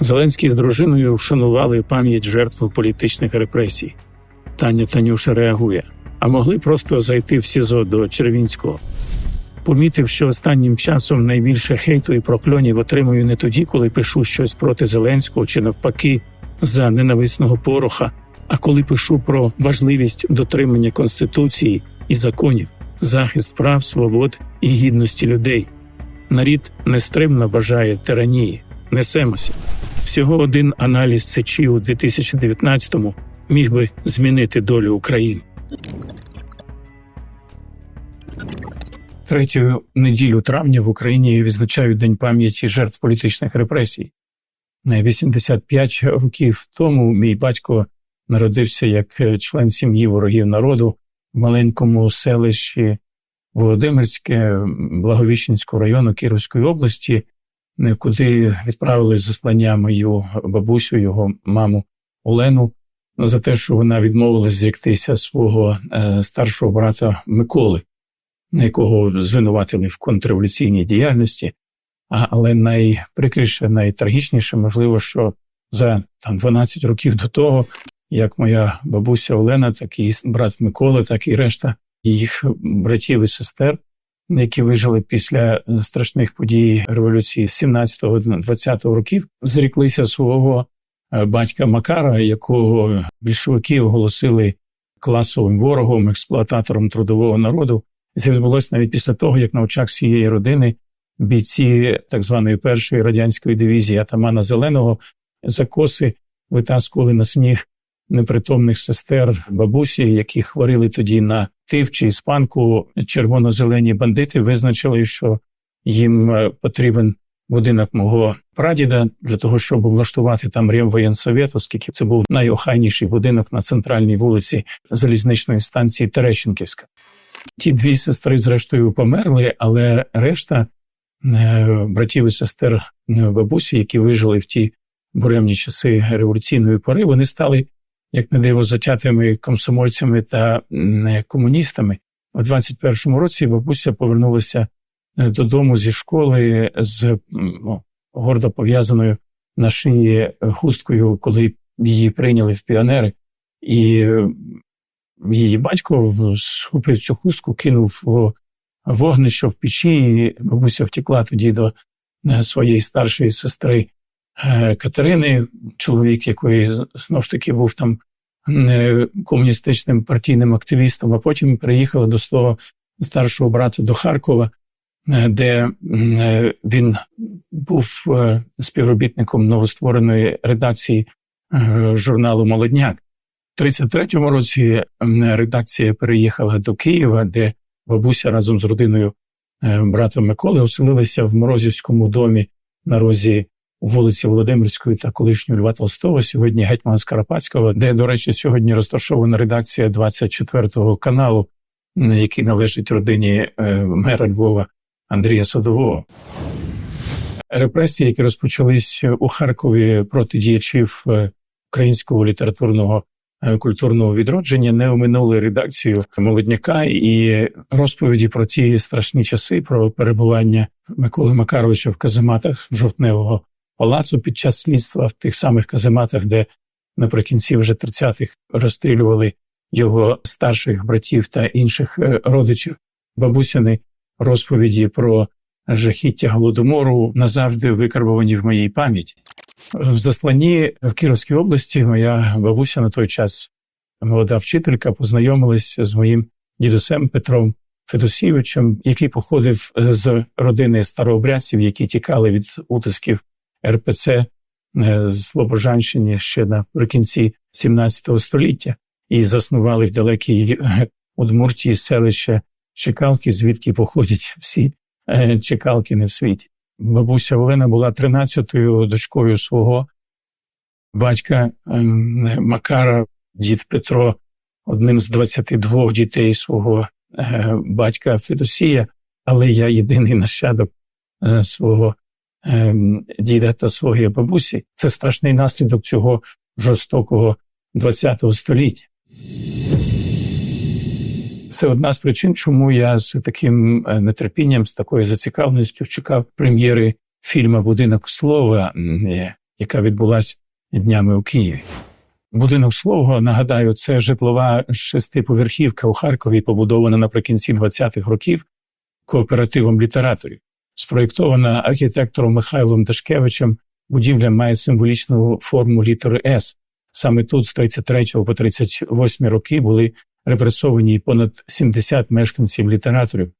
Зеленський з дружиною вшанували пам'ять жертв політичних репресій. Таня Танюша реагує, а могли просто зайти в СІЗО до Червінського. Помітив, що останнім часом найбільше хейту і прокльонів отримую не тоді, коли пишу щось проти Зеленського чи навпаки за ненависного пороха, а коли пишу про важливість дотримання конституції і законів, захист прав, свобод і гідності людей. Нарід нестримно бажає тиранії. Несемося. Всього один аналіз сечі у 2019-му міг би змінити долю України. Третю неділю травня в Україні відзначають День пам'яті жертв політичних репресій. На 85 років тому мій батько народився як член сім'ї ворогів народу в маленькому селищі Володимирське Благовіщенського району Кіровської області, куди відправили заслання мою бабусю, його маму Олену, за те, що вона відмовилась зріктися свого е, старшого брата Миколи, якого звинуватили в контрреволюційній діяльності. Але найприкріше, найтрагічніше, можливо, що за там 12 років до того, як моя бабуся Олена, так і брат Микола, так і решта їх братів і сестер, які вижили після е, страшних подій революції 17-20 років, зріклися свого е, батька Макара, якого більшовики оголосили класовим ворогом, експлуататором трудового народу. Це відбулося навіть після того, як на очах всієї родини бійці так званої першої радянської дивізії Атамана Зеленого за коси витаскували на сніг непритомних сестер бабусі, які хворіли тоді на тиф чи іспанку. Червоно-зелені бандити визначили, що їм е, потрібен будинок мого прадіда для того, щоб влаштувати там Ремвоєнсовет, оскільки це був найохайніший будинок на центральній вулиці залізничної станції Терещенківська. Ті дві сестри, зрештою, померли, але решта е, братів і сестер е, бабусі, які вижили в ті буремні часи революційної пори, вони стали як не диво, затятими комсомольцями та комуністами. У 21-му році бабуся повернулася е, додому зі школи з ну, гордо пов'язаною на шиї хусткою, коли її прийняли в піонери, і е, її батько схопив цю хустку, кинув вогнище в печі, і бабуся втекла тоді до е, своєї старшої сестри Е, Катерини, чоловік, який знову ж таки був там комуністичним партійним активістом, а потім приїхала до свого старшого брата до Харкова, е, де е, він був співробітником новоствореної редакції журналу Молодняк. У 33-му році редакція переїхала до Києва, де бабуся разом з родиною брата Миколи оселилися в Морозівському домі на розі вулиці Володимирської та колишнього Льва Толстого, сьогодні гетьмана Скарапатського, де, до речі, сьогодні розташована редакція 24-го каналу, який належить родині е, мера Львова Андрія Садового. Репресії, які розпочались у Харкові проти діячів е, українського літературного е, культурного відродження, не оминули редакцію молодняка і розповіді про ті страшні часи, про перебування Миколи Макаровича в казематах жовтневого палацу під час слідства в тих самих казематах, де наприкінці вже 30-х розстрілювали його старших братів та інших е, родичів, бабусяни розповіді про жахіття голодомору назавжди викарбовані в моїй пам'яті. В засланні в Кіровській області моя бабуся на той час, молода вчителька, познайомилась з моїм дідусем Петром Федосійовичем, який походив з родини старообрядців, які тікали від утисків РПЦ е, з Слобожанщини ще наприкінці 17 століття і заснували в далекій е, Удмуртії селище Чекалки, звідки походять всі е, Чекалкини в світі. Бабуся Олена була 13-ю дочкою свого батька Макара, дід Петро, одним з 22 дітей свого батька Федосія, але я єдиний нащадок свого діда та своєї бабусі. Це страшний наслідок цього жорстокого ХХ століття. Це одна з причин, чому я з таким е, нетерпінням, з такою зацікавленістю чекав прем'єри фільму Будинок слова, яка відбулася днями у Києві. Будинок слово, нагадаю, це житлова шестиповерхівка у Харкові, побудована наприкінці 20-х років кооперативом літераторів. Спроєктована архітектором Михайлом Дашкевичем, будівля має символічну форму літери С. Саме тут з 33 по 38 роки були репресовані понад 70 мешканців літераторів,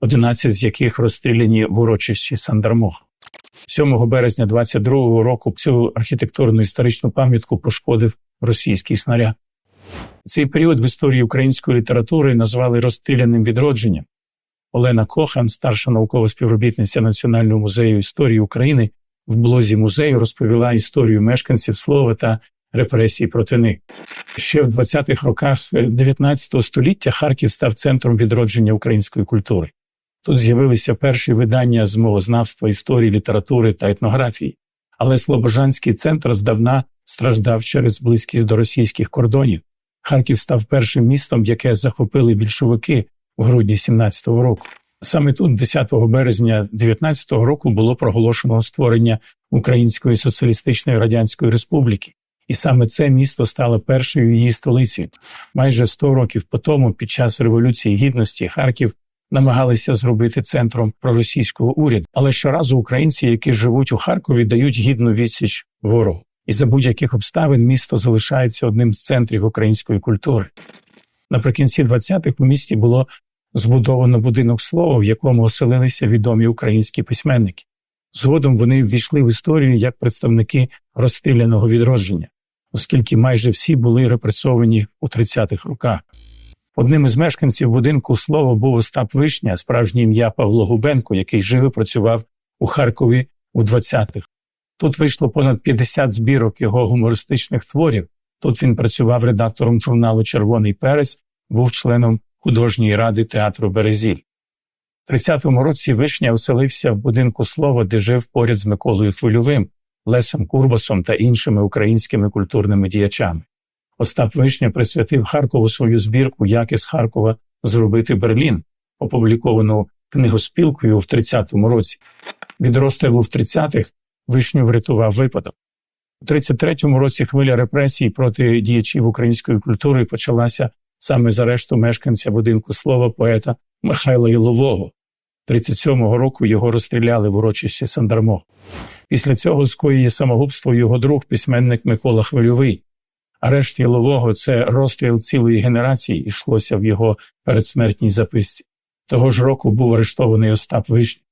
11 з яких розстріляні в урочищі Сандармох. 7 березня 22-го року цю архітектурну історичну пам'ятку пошкодив російський снаряд. Цей період в історії української літератури назвали розстріляним відродженням. Олена Кохан, старша наукова співробітниця Національного музею історії України, в блозі музею розповіла історію мешканців слова та репресій проти них. Ще в 20-х роках 19 століття Харків став центром відродження української культури. Тут з'явилися перші видання з мовознавства, історії, літератури та етнографії. Але Слобожанський центр здавна страждав через близькість до російських кордонів. Харків став першим містом, яке захопили більшовики в грудні 17-го року. Саме тут, 10 березня 19-го року, було проголошено створення Української соціалістичної радянської республіки, і саме це місто стало першою її столицею. Майже 100 років по тому, під час революції гідності, Харків намагалися зробити центром проросійського уряду. Але щоразу українці, які живуть у Харкові, дають гідну відсіч ворогу. І за будь-яких обставин місто залишається одним з центрів української культури. Наприкінці 20-х у місті було збудовано будинок слова, в якому оселилися відомі українські письменники. Згодом вони ввійшли в історію як представники розстріляного відродження, оскільки майже всі були репресовані у 30-х роках. Одним із мешканців будинку слова був Остап Вишня, справжнє ім'я Павло Губенко, який жив і працював у Харкові у 20-х. Тут вийшло понад 50 збірок його гумористичних творів. Тут він працював редактором журналу Червоний Перець, був членом художньої ради театру Березіль. У 30-му році Вишня оселився в будинку слова, де жив поряд з Миколою Хвильовим, Лесом Курбасом та іншими українськими культурними діячами. Остап Вишня присвятив Харкову свою збірку Як із Харкова зробити Берлін, опубліковану книгоспілкою в 30-му році. Від розстрілу в 30-х Вишню врятував випадок. У 33-му році хвиля репресій проти діячів української культури почалася саме з арешту мешканця будинку слова поета Михайла Ілового. 37-го року його розстріляли в урочищі Сандармо. Після цього скоює самогубство його друг, письменник Микола Хвильовий. Арешт Ілового це розстріл цілої генерації, йшлося в його передсмертній записці. Того ж року був арештований Остап Вишня.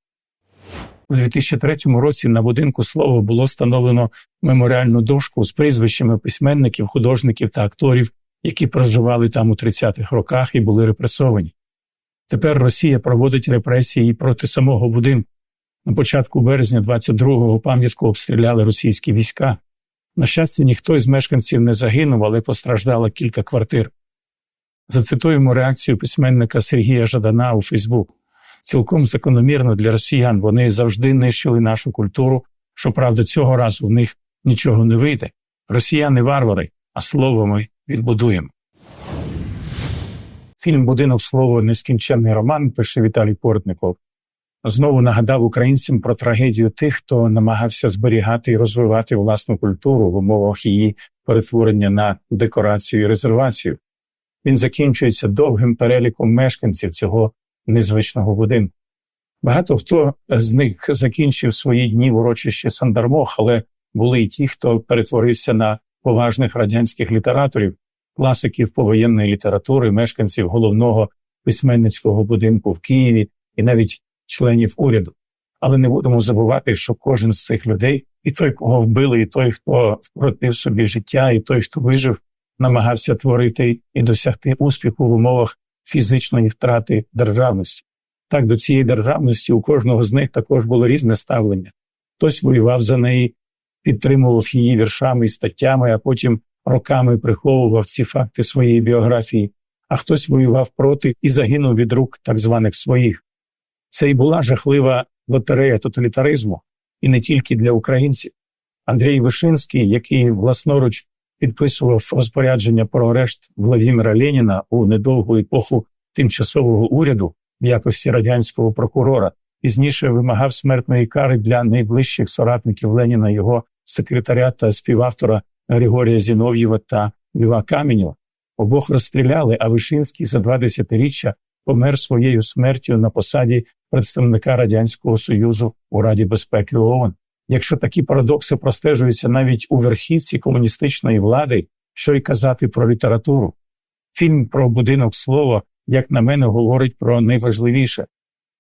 У 2003 році на будинку слова було встановлено меморіальну дошку з прізвищами письменників, художників та акторів, які проживали там у 30-х роках і були репресовані. Тепер Росія проводить репресії проти самого будинку. На початку березня 22-го пам'ятку обстріляли російські війська. На щастя, ніхто із мешканців не загинув, але постраждало кілька квартир. Зацитуємо реакцію письменника Сергія Жадана у Фейсбук. Цілком закономірно для росіян вони завжди нищили нашу культуру. Щоправда, цього разу в них нічого не вийде. Росіяни варвари, а слово ми відбудуємо. Фільм Будинок слово нескінченний роман пише Віталій Портников. Знову нагадав українцям про трагедію тих, хто намагався зберігати і розвивати власну культуру в умовах її перетворення на декорацію і резервацію. Він закінчується довгим переліком мешканців цього незвичного будинку. Багато хто з них закінчив свої дні в урочищі Сандармох, але були й ті, хто перетворився на поважних радянських літераторів, класиків повоєнної літератури, мешканців головного письменницького будинку в Києві і навіть членів уряду. Але не будемо забувати, що кожен з цих людей, і той, кого вбили, і той, хто вкоротив собі життя, і той, хто вижив, намагався творити і досягти успіху в умовах фізичної втрати державності. Так до цієї державності у кожного з них також було різне ставлення. Хтось воював за неї, підтримував її віршами і статтями, а потім роками приховував ці факти своєї біографії, а хтось воював проти і загинув від рук так званих своїх. Це й була жахлива лотерея тоталітаризму, і не тільки для українців. Андрій Вишинський, який власноруч підписував розпорядження про арешт Владимира Леніна у недовгу епоху тимчасового уряду в якості радянського прокурора, пізніше вимагав смертної кари для найближчих соратників Леніна його секретаря та співавтора Григорія Зінов'єва та Льва Каменєва. Обох розстріляли, а Вишинський за два десятиріччя помер своєю смертю на посаді представника Радянського Союзу у Раді безпеки ООН. Якщо такі парадокси простежуються навіть у верхівці комуністичної влади, що й казати про літературу. Фільм про будинок слова, як на мене, говорить про найважливіше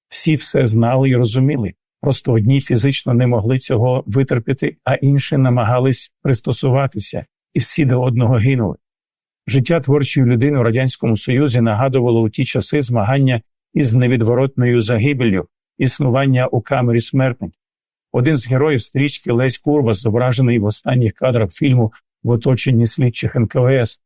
всі все знали і розуміли. Просто одні фізично не могли цього витерпіти, а інші намагались пристосуватися, і всі до одного гинули. Життя творчої людини у Радянському Союзі нагадувало у ті часи змагання із невідворотною загибеллю, існування у камері смертників. Один з героїв стрічки Лесь Курбас, зображений в останніх кадрах фільму в оточенні слідчих НКВС.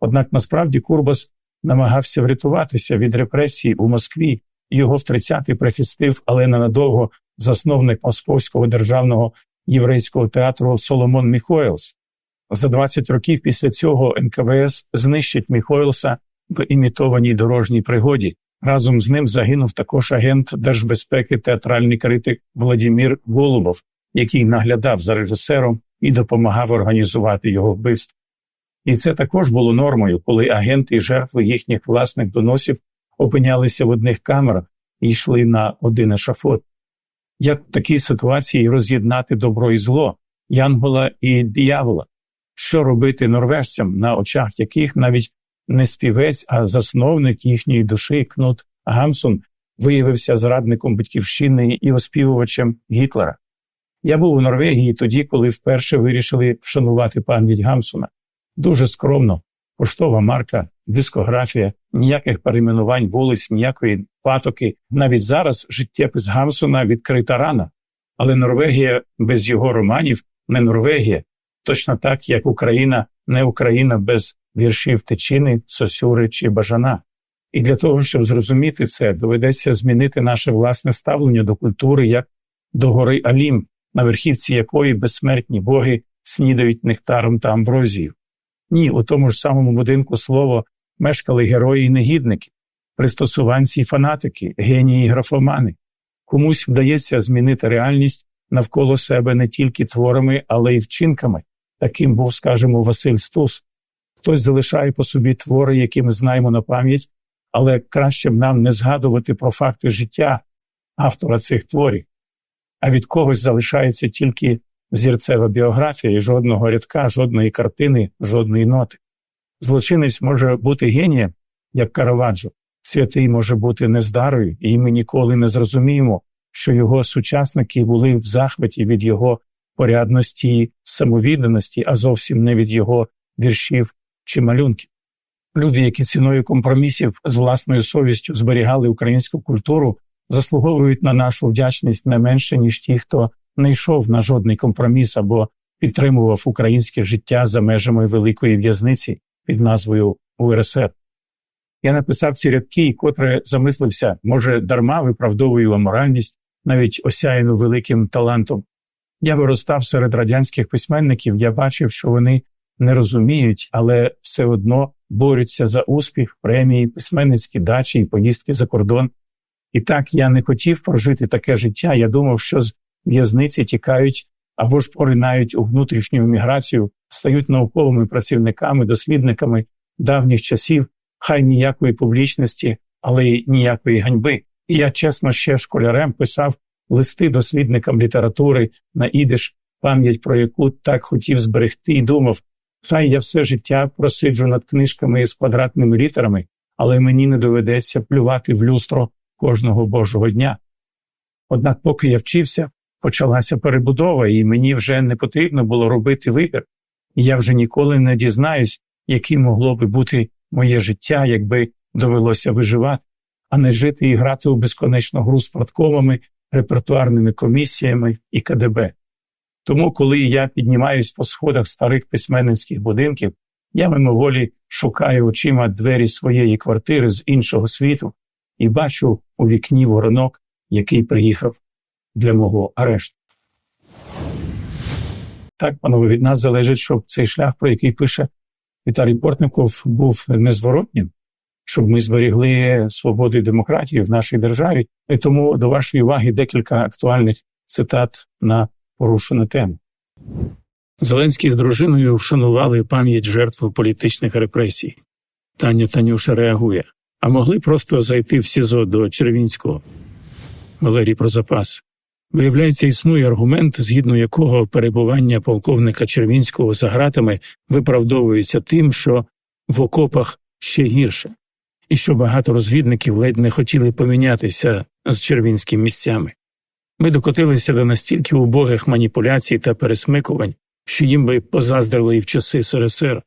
Однак насправді Курбас намагався врятуватися від репресій у Москві, його в 30-ті прихистив, але ненадовго засновник Московського державного єврейського театру Соломон Міхойлс. За 20 років після цього НКВС знищить Міхойлса в імітованій дорожній пригоді. Разом з ним загинув також агент держбезпеки театральний критик Владимир Голубов, який наглядав за режисером і допомагав організувати його вбивство. І це також було нормою, коли агенти і жертви їхніх власних доносів опинялися в одних камерах і йшли на один ешафот. Як в такій ситуації роз'єднати добро і зло, янгола і диявола? Що робити норвежцям, на очах яких навіть не співець, а засновник їхньої душі Кнут Гамсун виявився зрадником батьківщини і оспівувачем Гітлера? Я був у Норвегії тоді, коли вперше вирішили вшанувати пам'ять Гамсуна. Дуже скромно, поштова марка, дискографія, ніяких перейменувань вулиць, ніякої патоки. Навіть зараз життєпис Гамсуна відкрита рана. Але Норвегія без його романів не Норвегія, точно так як Україна не Україна без віршів Тичини, Сосюри чи Бажана. І для того, щоб зрозуміти це, доведеться змінити наше власне ставлення до культури як до гори Алім, на верхівці якої безсмертні боги снідають нектаром та амброзією. Ні, у тому ж самому будинку слово мешкали герої і негідники, пристосуванці й фанатики, генії і графомани. Комусь вдається змінити реальність навколо себе не тільки творами, але й вчинками. Таким був, скажімо, Василь Стус. Хтось залишає по собі твори, які ми знаємо на пам'ять, але краще б нам не згадувати про факти життя автора цих творів, а від когось залишається тільки взірцева біографія і жодного рядка, жодної картини, жодної ноти. Злочинець може бути генієм, як Караваджо, святий може бути нездарою, і ми ніколи не зрозуміємо, що його сучасники були в захваті від його порядності і самовідданості, а зовсім не від його віршів чи малюнків. Люди, які ціною компромісів з власною совістю зберігали українську культуру, заслуговують на нашу вдячність не менше, ніж ті, хто не йшов на жодний компроміс або підтримував українське життя за межами великої в'язниці під назвою УРСР. Я написав ці рядки, і котре замислився, може, дарма виправдовую аморальність, навіть осяяну великим талантом. Я виростав серед радянських письменників, я бачив, що вони не розуміють, але все одно борються за успіх, премії, письменницькі дачі і поїздки за кордон. І так я не хотів прожити таке життя. Я думав, що з в'язниці тікають або ж поринають у внутрішню еміграцію, стають науковими працівниками, дослідниками давніх часів, хай ніякої публічності, але й ніякої ганьби. І я чесно ще школярем писав листи дослідникам літератури на ідиш, пам'ять про яку так хотів зберегти, і думав, хай я все життя просиджу над книжками з квадратними літерами, але мені не доведеться плювати в люстро кожного божого дня. Однак, поки я вчився, почалася перебудова, і мені вже не потрібно було робити вибір. І я вже ніколи не дізнаюсь, яким могло би бути моє життя, якби довелося виживати, а не жити і грати у безконечну гру з парткомами, репертуарними комісіями і КДБ. Тому, коли я піднімаюсь по сходах старих письменницьких будинків, я мимоволі шукаю очима двері своєї квартири з іншого світу і бачу у вікні воронок, який приїхав для мого арешту. Так, панове, від нас залежить, щоб цей шлях, про який пише Віталій Портников, був незворотнім, щоб ми зберігли свободу і демократію в нашій державі. І тому до вашої уваги декілька актуальних цитат на порушену тему. Зеленський з дружиною вшанували пам'ять жертв політичних репресій. Таня Танюша реагує. А могли просто зайти в СІЗО до Червінського. Валерій про запас. Виявляється, існує аргумент, згідно якого перебування полковника Червінського за гратами виправдовується тим, що в окопах ще гірше, і що багато розвідників ледь не хотіли помінятися з червінськими місцями. Ми докотилися до настільки убогих маніпуляцій та пересмикувань, що їм би позаздрили і в часи СРСР.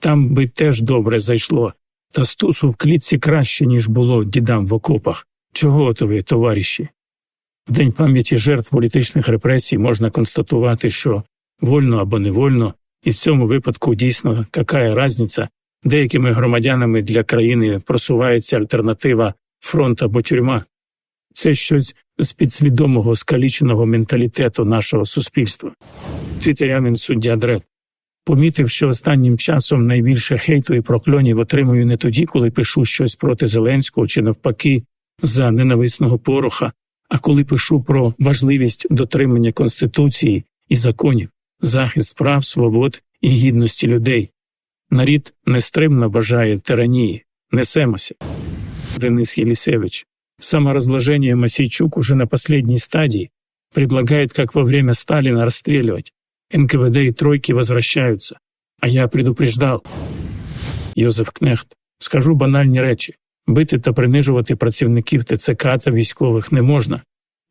Там би теж добре зайшло, та стусу в клітці краще, ніж було дідам в окопах. Чого то ви, товариші? В День пам'яті жертв політичних репресій можна констатувати, що вольно або невольно, і в цьому випадку дійсно какая різниця, деякими громадянами для країни просувається альтернатива фронт або тюрма. Це щось з підсвідомого скаліченого менталітету нашого суспільства. Твітерянин суддя Дред помітив, що останнім часом найбільше хейту і прокльонів отримую не тоді, коли пишу щось проти Зеленського чи навпаки за ненависного пороха, а коли пишу про важливість дотримання конституції і законів, захист прав, свобод і гідності людей. Нарід нестримно бажає тиранії. Несемося. Денис Елисевич. Саморазложение Масейчук уже на последней стадии предлагает, как во время Сталина, расстреливать. НКВД и тройки возвращаются. А я предупреждав. Йозеф Кнехт. Скажу банальні речі. Бити та принижувати працівників ТЦК та військових не можна.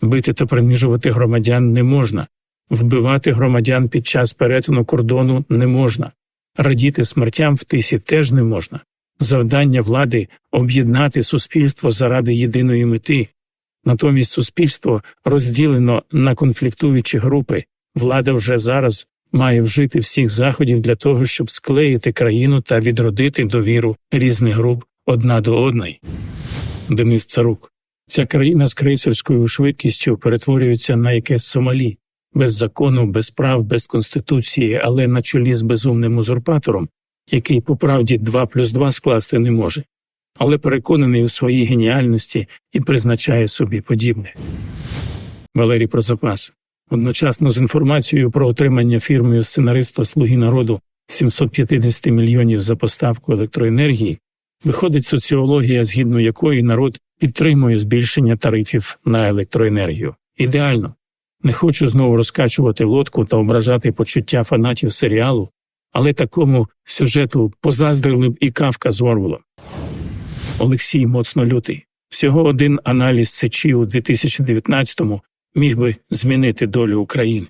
Бити та принижувати громадян не можна. Вбивати громадян під час перетину кордону не можна. Радіти смертям в тисі теж не можна. Завдання влади об'єднати суспільство заради єдиної мети. Натомість суспільство розділено на конфліктуючі групи. Влада вже зараз має вжити всіх заходів для того, щоб склеїти країну та відродити довіру різних груп одна до одної. Денис Царук. Ця країна з крейсерською швидкістю перетворюється на якесь Сомалі, без закону, без прав, без конституції, але на чолі з безумним узурпатором, який по правді 2 плюс 2 скласти не може, але переконаний у своїй геніальності і призначає собі подібне. Валерій про запас. Одночасно з інформацією про отримання фірмою сценариста Слуги народу 750 мільйонів за поставку електроенергії, виходить соціологія, згідно якої народ підтримує збільшення тарифів на електроенергію. Ідеально. Не хочу знову розкачувати лодку та ображати почуття фанатів серіалу, але такому сюжету позаздрили б і кавка з Орвелом. Олексій моцно лютий. Всього один аналіз сечі у 2019-му міг би змінити долю України.